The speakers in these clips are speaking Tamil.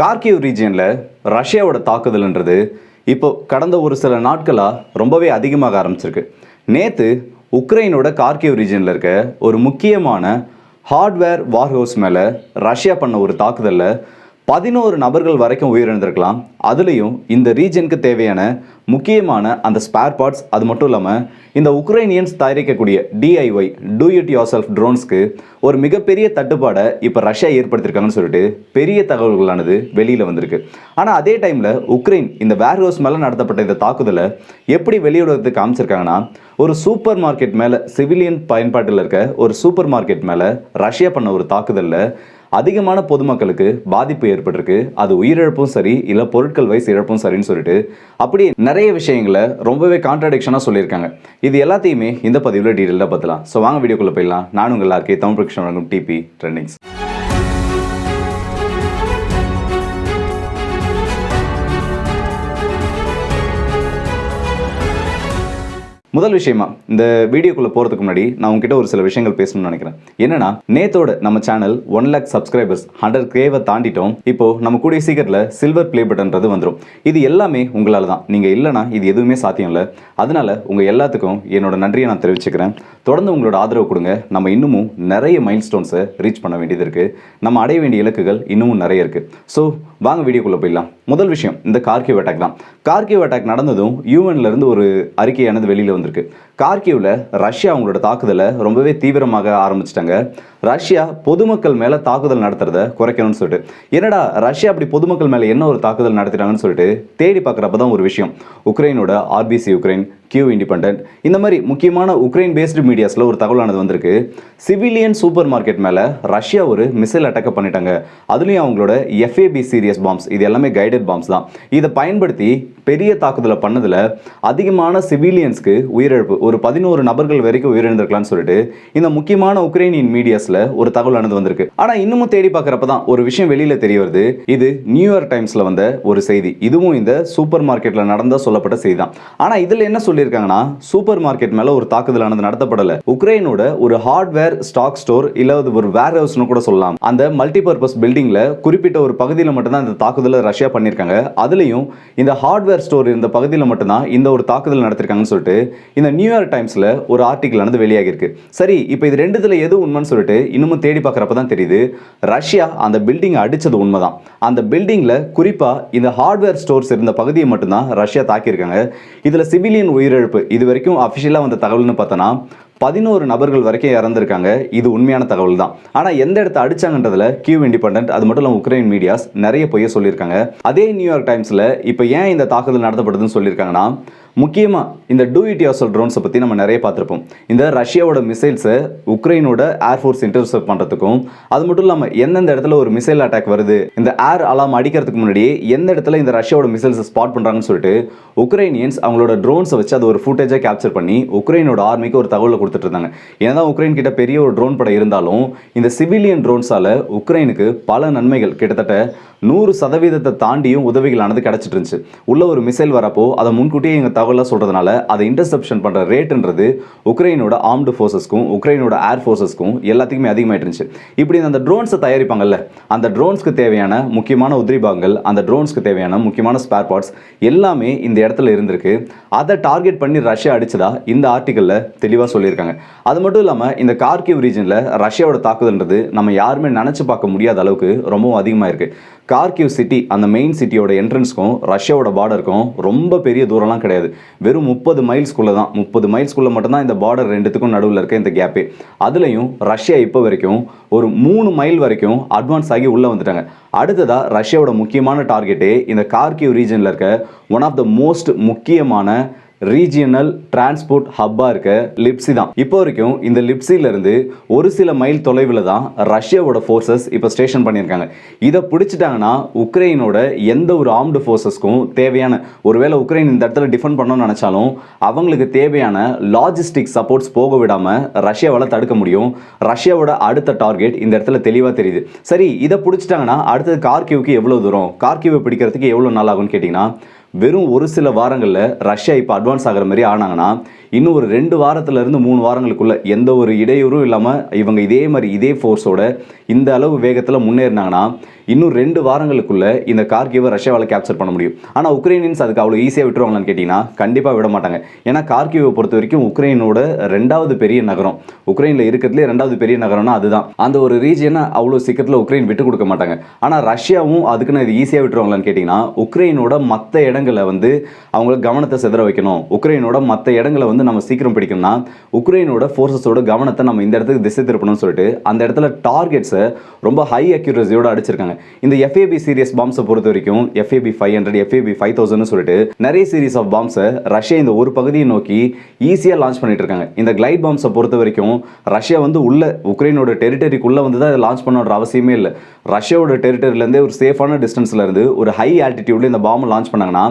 கார்கிவ் ரீஜியனில் ரஷ்யாவோட தாக்குதல்ன்றது இப்போ கடந்த ஒரு சில நாட்களாக ரொம்பவே அதிகமாக ஆரம்பிச்சிருக்கு. நேற்று உக்ரைனோட கார்கிவ் ரீஜியனில் இருக்க ஒரு முக்கியமான ஹார்ட்வேர் வார்ஹவுஸ் மேலே ரஷ்யா பண்ண ஒரு தாக்குதலில் பதினோரு நபர்கள் வரைக்கும் உயிரிழந்திருக்கலாம். அதுலேயும் இந்த ரீஜனுக்கு தேவையான முக்கியமான அந்த ஸ்பேர் பார்ட்ஸ் அது மட்டும் இல்லாமல் இந்த உக்ரைனியன்ஸ் தயாரிக்கக்கூடிய DIY do it your self ட்ரோன்ஸ்க்கு ஒரு மிகப்பெரிய தட்டுப்பாடை இப்போ ரஷ்யா ஏற்படுத்தியிருக்காங்கன்னு சொல்லிட்டு பெரிய தகவல்களானது வெளியில் வந்திருக்கு. ஆனால் அதே டைமில் உக்ரைன் இந்த வேர்ஹவுஸ் மேலே நடத்தப்பட்ட இந்த தாக்குதலை எப்படி வெளியிடுறதுக்கு காமிச்சிருக்காங்கன்னா ஒரு சூப்பர் மார்க்கெட் மேலே சிவிலியன் பயன்பாட்டில் இருக்க ஒரு சூப்பர் மார்க்கெட் மேலே ரஷ்யா பண்ண ஒரு தாக்குதலில் அதிகமான பொதுமக்களுக்கு பாதிப்பு ஏற்பட்டிருக்கு. அது உயிரிழப்பும் சரி இல்லை பொருட்கள் வைஸ் இழப்பும் சரின்னு சொல்லிட்டு அப்படி நிறைய விஷயங்களை ரொம்பவே கான்ட்ரடிக்ஷனாக சொல்லியிருக்காங்க. இது எல்லாத்தையுமே இந்த பதிவில் டீட்டெயிலாக பார்த்துலாம் ஸோ வாங்க வீடியோக்குள்ளே போயிடலாம். நானும் உங்கள் எல்லாருக்கே தமிழ் பிரக்ஷன் வழங்கும் டிபி ட்ரெண்டிங்ஸ் முதல் விஷயமா இந்த வீடியோக்குள்ளே போகிறதுக்கு முன்னாடி நான் உங்ககிட்ட ஒரு சில விஷயங்கள் பேசணும்னு நினைக்கிறேன். என்னன்னா நேத்தோட நம்ம channel one lakh subscribers hundred கேவை தாண்டிட்டோம். இப்போ நம்ம கூடிய சீக்கிரத்தில் சில்வர் ப்ளே பட்டன்றது வந்துடும் இது எல்லாமே உங்களால் தான். நீங்கள் இல்லைனா இது எதுவுமே சாத்தியம் இல்லை. அதனால உங்கள் எல்லாத்துக்கும் என்னோட நன்றியை நான் தெரிவிச்சுக்கிறேன். தொடர்ந்து உங்களோட ஆதரவு கொடுங்க. நம்ம இன்னமும் நிறைய மைல் ஸ்டோன்ஸை ரீச் பண்ண வேண்டியது இருக்குது நம்ம அடைய வேண்டிய இலக்குகள் இன்னமும் நிறைய இருக்குது ஸோ வாங்க வீடியோக்குள்ளே போயிடலாம். முதல் விஷயம் இந்த கார்கிவ் அட்டாக் தான். கார்கிவ் அட்டாக் நடந்ததும் யூஎன்லேருந்து ஒரு அறிக்கையானது வெளியில் வந்திருக்கு. கார்கிவ்ல ரஷ்யா அவங்களோட தாக்குதலை ரொம்பவே தீவிரமாக ஆரம்பிச்சிட்டாங்க. ரஷ்யா பொதுமக்கள் மேலே தாக்குதல் நடத்துறத குறைக்கணும்னு சொல்லிட்டு. என்னடா ரஷ்யா அப்படி பொதுமக்கள் மேலே என்ன ஒரு தாக்குதல் நடத்திட்டாங்கன்னு சொல்லிட்டு தேடி பார்க்குறப்ப தான் ஒரு விஷயம். உக்ரைனோட ஆர்பிசி உக்ரைன் கியூ இண்டிபெண்டன்ட் இந்த மாதிரி முக்கியமான உக்ரைன் பேஸ்டு மீடியாஸில் ஒரு தகவலானது வந்திருக்கு. சிவிலியன் சூப்பர் மார்க்கெட் மேலே ரஷ்யா ஒரு மிசைல் அட்டாக் பண்ணிட்டாங்க. அதுலேயும் அவங்களோட எஃப்ஏபி சீரியஸ் பாம்ஸ் இது எல்லாமே கைடட் பாம்ஸ் தான். இதை பயன்படுத்தி பெரிய தாக்குதலை பண்ணதில் அதிகமான சிவிலியன்ஸ்க்கு உயிரிழப்பு. ஒரு பதினோரு நபர்கள் வரைக்கும் உயிரிழந்திருக்கலாம்னு சொல்லிட்டு இந்த முக்கியமான உக்ரைனியன் மீடியாஸில் ஒரு தகவலானது வந்திருக்கு. ஆனால் இன்னமும் தேடி பார்க்குறப்ப தான் ஒரு விஷயம் வெளியில் தெரிய வருது. இது நியூயார்க் டைம்ஸில் வந்த ஒரு செய்தி. இதுவும் இந்த சூப்பர் மார்க்கெட்டில் நடந்த சொல்லப்பட்ட செய்தி தான் ஆனால் இதில் என்ன சொல்லியிருக்காங்கன்னா சூப்பர் மார்க்கெட் மேலே ஒரு தாக்குதலானது நடத்தப்படலை. உக்ரைனோட ஒரு ஹார்ட்வேர் ஸ்டாக் ஸ்டோர் இல்லை ஒரு வேர் ஹவுஸ்னு கூட சொல்லலாம். அந்த மல்டிபர்பஸ் பில்டிங்கில் குறிப்பிட்ட ஒரு பகுதியில் மட்டும்தான் இந்த தாக்குதலை ரஷ்யா பண்ணியிருக்காங்க. அதுலேயும் இந்த ஹார்ட்வேர் ஸ்டோர் இருந்த பகுதியில் மட்டும்தான் இந்த ஒரு தாக்குதல் நடத்திருக்காங்கன்னு சொல்லிட்டு இந்த நியூயார்க் டைம்ஸில் ஒரு ஆர்டிக்கல் வந்து வெளியாகிருக்கு சரி இப்போ இது ரெண்டுத்தில் எது உண்மைன்னு சொல்லிட்டு இன்னமும் தேடி பார்க்குறப்ப தான் தெரியுது. ரஷ்யா அந்த பில்டிங்கை உண்மை உண்மைதான். அந்த பில்டிங்கில் குறிப்பாக இந்த ஹார்ட்வேர் ஸ்டோர்ஸ் இருந்த பகுதியை மட்டும்தான் ரஷ்யா தாக்கியிருக்காங்க. இதில் சிவிலியன் உயிரிழப்பு இது வரைக்கும் அஃபிஷியலாக வந்த தகவல்னு பார்த்தோன்னா பதினோரு நபர்கள் வரைக்கும் இறந்துருக்காங்க. இது உண்மையான தகவல் தான் ஆனால் எந்த இடத்த அடிச்சாங்கன்றதுல கியூ இண்டிபெண்டன்ட் அது மட்டும் இல்லாமல் உக்ரைன் மீடியாஸ் நிறைய பொய்ய சொல்லியிருக்காங்க. அதே நியூயார்க் டைம்ஸில் இப்போ ஏன் இந்த தாக்குதல் நடத்தப்படுதுன்னு சொல்லியிருக்காங்கன்னா முக்கியமாக இந்த டூ இட் யோசல் ட்ரோன்ஸை பற்றி நம்ம நிறைய பார்த்துருப்போம். இந்த ரஷ்யாவோட மிசைல்ஸை உக்ரைனோட ஏர்ஃபோர்ஸ் இன்டர்செப்ட் பண்ணுறதுக்கும் அது மட்டும் இல்லாமல் எந்தெந்த இடத்துல ஒரு மிசைல் அட்டாக் வருது இந்த ஏர் அலாம் அடிக்கிறதுக்கு முன்னாடி எந்த இடத்துல இந்த ரஷ்யாவோட மிசைல்ஸை ஸ்பாட் பண்ணுறாங்கன்னு சொல்லிட்டு உக்ரைனியன்ஸ் அவங்களோட ட்ரோன்ஸை வச்சு அது ஒரு ஃபுட்டேஜாக கேப்சர் பண்ணி உக்ரைனோட ஆர்மிக்கு ஒரு தகவலை கொடுத்துட்டு இருந்தாங்க. ஏன்னா உக்ரைன் கிட்ட பெரிய ஒரு ட்ரோன் படை இருந்தாலும் இந்த சிவிலியன் ட்ரோன்ஸால் உக்ரைனுக்கு பல நன்மைகள். கிட்டத்தட்ட நூறு சதவீதத்தை தாண்டியும் உதவிகளானது கிடச்சிட்டு இருந்துச்சு. உள்ள ஒரு மிசைல் வரப்போ அதை முன்கூட்டியே எங்கள் தகவலாக சொல்கிறதுனால அதை இன்டர்செப்ஷன் பண்ணுற ரேட்டுன்றது உக்ரைனோட ஆர்ம்டு ஃபோர்ஸஸ்க்கும் உக்ரைனோட ஏர் ஃபோர்ஸஸ்க்கும் எல்லாத்துக்குமே அதிகமாயிட்டு இருந்துச்சு இப்படி அந்த ட்ரோன்ஸை தயாரிப்பாங்கல்ல அந்த ட்ரோன்ஸ்க்கு தேவையான முக்கியமான உதிரி பாகங்கள் அந்த ட்ரோன்ஸ்க்கு தேவையான முக்கியமான ஸ்பேர் பார்ட்ஸ் எல்லாமே இந்த இடத்துல இருந்திருக்கு. அதை டார்கெட் பண்ணி ரஷ்யா அடிச்சதா இந்த ஆர்டிக்கலில் தெளிவாக சொல்லியிருக்காங்க. அது மட்டும் இல்லாமல் இந்த கார்கிவ் ரீஜனில் ரஷ்யாவோட தாக்குதல்ன்றது நம்ம யாருமே நினச்சி பார்க்க முடியாத அளவுக்கு ரொம்பவும் அதிகமாக இருக்குது கார்கிவ் சிட்டி அந்த மெயின் சிட்டியோட என்ட்ரன்ஸ்க்கும் ரஷ்யாவோட பார்டருக்கும் ரொம்ப பெரிய தூரம்லாம் கிடையாது. வெறும் முப்பது மைல்ஸ்குள்ளே தான். முப்பது மைல்ஸ்குள்ளே மட்டும்தான் இந்த பார்டர் ரெண்டுத்துக்கும் நடுவில் இருக்க இந்த கேப்பே அதுலேயும் ரஷ்யா இப்போ வரைக்கும் ஒரு மூணு மைல் வரைக்கும் அட்வான்ஸ் ஆகி உள்ளே வந்துட்டாங்க. அடுத்ததாக ரஷ்யாவோட முக்கியமான டார்கெட்டே இந்த கார்கிவ் ரீஜனில் இருக்க ஒன் ஆஃப் த மோஸ்ட் முக்கியமான ரீஜியனல் டிரான்ஸ்போர்ட் ஹப்பாக இருக்க லிப்ஸி தான். இப்போ வரைக்கும் இந்த லிப்ஸிலிருந்து ஒரு சில மைல் தொலைவில் தான் ரஷ்யாவோட ஃபோர்ஸஸ் இப்போ ஸ்டேஷன் பண்ணியிருக்காங்க. இதை பிடிச்சிட்டாங்கன்னா உக்ரைனோட எந்த ஒரு ஆர்ம்டு ஃபோர்ஸஸ்க்கும் தேவையான ஒருவேளை உக்ரைன் இந்த இடத்துல டிஃபெண்ட் பண்ணணும்னு நினச்சாலும் அவங்களுக்கு தேவையான லாஜிஸ்டிக் சப்போர்ட்ஸ் போக விடாமல் ரஷ்யாவால் தடுக்க முடியும். ரஷ்யாவோட அடுத்த டார்கெட் இந்த இடத்துல தெளிவாக தெரியுது. சரி இதை பிடிச்சிட்டாங்கன்னா அடுத்தது கார்கிவ்க்கு எவ்வளோ தூரம்? கார்கிவை பிடிக்கிறதுக்கு எவ்வளோ நாள் ஆகும்னு கேட்டிங்கன்னா வெறும் ஒரு சில வாரங்களில் ரஷ்யா இப்போ அட்வான்ஸ் ஆகிற மாதிரி ஆனாங்கன்னா இன்னும் ஒரு ரெண்டு வாரத்துலேருந்து மூணு வாரங்களுக்குள்ளே எந்த ஒரு இடையூறும் இல்லாமல் இவங்க இதே மாதிரி இதே ஃபோர்ஸோட இந்த அளவு வேகத்தில் முன்னேறினாங்கன்னா இன்னும் ரெண்டு வாரங்களுக்குள்ளே இந்த கார்கிவை ரஷ்யாவால் கேப்சர் பண்ண முடியும். ஆனால் உக்ரைனியன்ஸ் அதுக்கு அவ்வளோ ஈஸியாக விட்டுருவாங்களான்னு கேட்டிங்கன்னா கண்டிப்பாக விட மாட்டாங்க. ஏன்னா கார்கிவை பொறுத்த வரைக்கும் உக்ரைனோட ரெண்டாவது பெரிய நகரம். உக்ரைனில் இருக்கிறதுலே ரெண்டாவது பெரிய நகரம்னா அதுதான். அந்த ஒரு ரீஜியனை அவ்வளோ சீக்கிரத்தில் உக்ரைன் விட்டு கொடுக்க மாட்டாங்க. ஆனால் ரஷ்யாவும் அதுக்குன்னு இது ஈஸியாக விட்டுருவாங்களான்னு கேட்டிங்கன்னா உக்ரைனோட மற்ற இடங்களை வந்து அவங்கள கவனத்தை செதற வைக்கணும். உக்ரைனோட மற்ற இடங்களை வந்து நம்ம சீக்கிரம் பிடிக்கணும்னா உக்ரைனோட ஃபோர்ஸஸோட கவனத்தை நம்ம இந்த இடத்துக்கு திசை திருப்பணும்னு சொல்லிட்டு அந்த இடத்துல டார்கெட்ஸை ரொம்ப ஹை அக்யூரஸியோட அடிச்சிருக்காங்க. இந்த எஃப்ஏபி சீரியஸ் பாம்ஸை பொறுத்த வரைக்கும் FAB five hundred FAB five தௌசண்ட்னு சொல்லிட்டு நிறைய சீரிஸ் ஆஃப் பாம்ஸை ரஷ்யா இந்த ஒரு பகுதியை நோக்கி ஈஸியாக லான்ச் பண்ணிட்டு இருக்காங்க. இந்த கிளைட் பாம்ஸை பொறுத்த வரைக்கும் ரஷ்யா வந்து உள்ள உக்ரைனோட டெரிட்டரிக்குள்ளே வந்து தான் இதை லான்ச் பண்ணுற அவசியமே இல்லை. ரஷ்யாவோட டெரிட்டரியிலேருந்து ஒரு சேஃபான டிஸ்டன்ஸில் இருந்து ஒரு ஹை ஆல்டிடியூட்ல இந்த பாம்பு லான்ச் பண்ணாங்கன்னா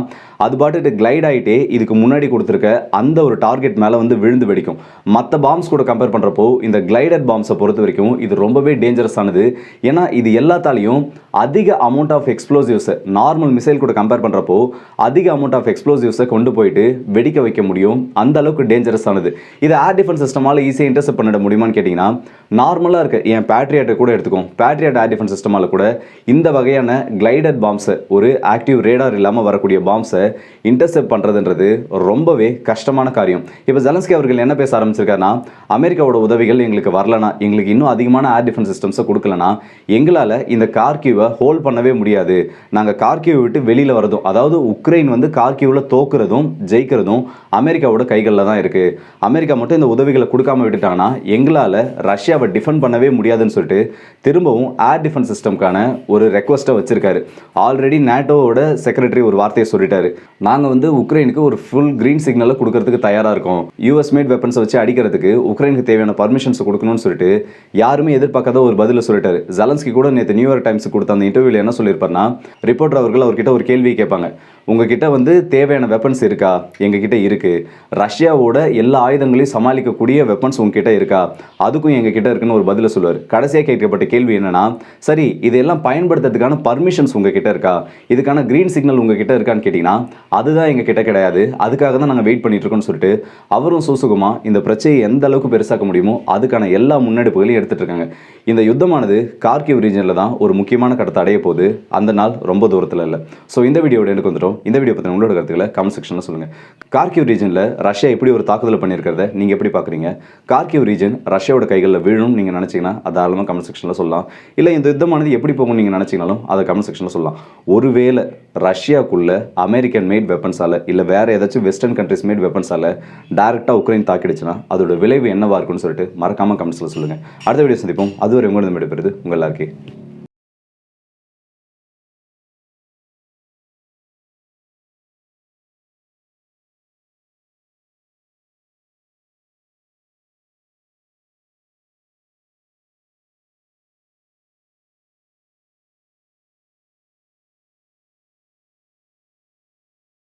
அது பாட்டுட்டு கிளைட் ஆகிட்டே இதுக்கு முன்னாடி கொடுத்துருக்க அந்த ஒரு டார்கெட் மேலே வந்து விழுந்து வெடிக்கும். மற்ற பாம்ஸ் கூட கம்பேர் பண்ணுறப்போ இந்த கிளைடட் பாம்ஸை பொறுத்த வரைக்கும் இது ரொம்பவே டேஞ்சரஸ் ஆனது. ஏன்னா இது எல்லாத்தாலையும் அதிக அமௌண்ட் ஆஃப் எக்ஸ்ப்ளோசிவ்ஸை நார்மல் மிசைல் கூட கம்பேர் பண்ணுறப்போ அதிக அமௌண்ட் ஆஃப் எக்ஸ்ப்ளோசிவ்ஸை கொண்டு போயிட்டு வெடிக்க வைக்க முடியும். அந்த அளவுக்கு டேஞ்சரஸ் ஆனது. இது ஏர் டிஃபென்ஸ் சிஸ்டமால் ஈஸியாக இன்டர்செப்ட் பண்ணிட முடியுமான்னு கேட்டிங்கன்னா நார்மலாக இருக்க என் பேட்ரியாட்டை கூட எடுத்துக்கும் பேட்ரியாட் ஏர் டிஃபென்ஸ் சிஸ்டமால் கூட இந்த வகையான கிளைடட் பாம்ஸை ஒரு ஆக்டிவ் ரேடார் இல்லாமல் வரக்கூடிய பாம்ஸை இன்டர்செப்ட் பண்ணுறதுன்றது ரொம்பவே கஷ்டமான காரியம். இப்போ ஜலன்ஸ்கி அவர்கள் என்ன பேச ஆரம்பிச்சிருக்காருன்னா அமெரிக்காவோட உதவிகள் எங்களுக்கு வரலனா எங்களுக்கு இன்னும் அதிகமான ஏர் டிஃபென்ஸ் சிஸ்டம்ஸை கொடுக்கலனா எங்களால் இந்த கார்கியூவை ஹோல்ட் பண்ணவே முடியாது. நாங்கள் கார்கியூவை விட்டு வெளியில் வரதும் அதாவது உக்ரைன் வந்து கார்கியூவில் தோக்குறதும் ஜெயிக்கிறதும் அமெரிக்காவோட கைகளில் தான் இருக்குது அமெரிக்கா மட்டும் இந்த உதவிகளை கொடுக்காம விட்டுட்டாங்கன்னா எங்களால் ரஷ்யாவை டிஃபெண்ட் பண்ணவே முடியாதுன்னு சொல்லிட்டு திரும்பவும் ஏர் டிஃபென்ஸ் சிஸ்டம்க்கான ஒரு ரெக்வஸ்ட்டை வச்சிருக்காரு. ஆல்ரெடி நேட்டோவோட செக்ரட்டரி ஒரு வார்த்தையை சொல்லிட்டாரு. நாங்கள் வந்து உக்ரைனுக்கு ஒரு ஃபுல் கிரீன் சிக்னலை கொடுக்கறதுக்கு தயாராக இருக்கோம். யூஎஸ் மேட் வெப்பன்ஸை வச்சு அடிக்கிறதுக்கு உக்ரைனுக்கு தேவையான பர்மிஷன்ஸ் கொடுக்கணும்னு சொல்லிட்டு யாருமே எதிர்பார்க்காத ஒரு பதிலை சொல்லிட்டாரு. ஜலன்ஸ்கி கூட நேற்று நியூயார்க் டைம்ஸ் கொடுத்த அந்த இன்டர்வியூவில் என்ன சொல்லியிருப்பாருன்னா ரிப்போர்ட்டர் அவர்கள் அவர்கிட்ட ஒரு கேள்வி கேட்பாங்க. உங்ககிட்ட வந்து தேவையான வெப்பன்ஸ் இருக்கா? எங்ககிட்ட இருக்கு. ரஷ்யாவோட எல்லா ஆயுதங்களையும் சமாளிக்கக்கூடிய வெப்பன்ஸ் உங்ககிட்ட இருக்கா? அதுக்கும் எங்ககிட்ட இருக்குன்னு ஒரு பதிலை சொல்லுவார். கடைசியாக கேட்கப்பட்ட கேள்வி என்னன்னா சரி இதெல்லாம் பயன்படுத்துறதுக்கான பர்மிஷன்ஸ் உங்ககிட்ட இருக்கா? இதுக்கான கிரீன் சிக்னல் உங்ககிட்ட இருக்கான்னு கேட்டிங்கன்னா அதுதான் எங்ககிட்ட கிடையாது. அதுக்காக தான் நாங்கள் வெயிட் பண்ணிட்டு இருக்கோம்னு சொல்லிட்டு அவரும் சூசுகுமா இந்த பிரச்சனையை எந்த அளவுக்கு பெருசாக்க முடியுமோ அதுக்கான எல்லா முன்னெடுப்புகளையும் எடுத்துட்டு இருக்காங்க. இந்த யுத்தமானது கார்கிவ் ரீஜனில் தான் ஒரு முக்கியமான கட்டத்தை அடைய போகுது. அந்த நாள் ரொம்ப தூரத்தில் இல்லை. ஸோ இந்த வீடியோட எனக்கு இந்த வீடியோ பற்றின உங்களோட கருத்துக்களை கமெண்ட் செக்ஷனில் சொல்லுங்கள் கார்கிவ் ரீஜனில் ரஷ்யா எப்படி ஒரு தாக்குதல் பண்ணியிருக்கிறத நீங்கள் எப்படி பார்க்குறீங்க? கார்கிவ் ரீஜன் ரஷ்யாவோட கைகளில் விழும் நீங்கள் நினச்சிங்கன்னா அதை தாராளமாக கமெண்ட் செக்ஷனில் சொல்லலாம். இல்லை இந்த யுத்தமானது எப்படி போகும் நீங்கள் நினச்சிங்கனாலும் அதை கமெண்ட் செக்ஷனில் சொல்லலாம். ஒருவேளை ரஷ்யாக்குள்ளே அமெரிக்கன் மேட் வெப்பன்ஸால் இல்லை வேறு ஏதாச்சும் வெஸ்டர்ன் கண்ட்ரிஸ் மேட் வெப்பன்ஸால் டேரெக்டாக உக்ரைன் தாக்கிடுச்சுன்னா அதோட விளைவு என்னவாக இருக்கும்னு சொல்லிட்டு மறக்காமல் கமெண்ட்ஸில் சொல்லுங்கள் அடுத்த வீடியோ சந்திப்போம். அதுவரை உங்களது விடைபெறுது உங்கள் எல்லாருக்கே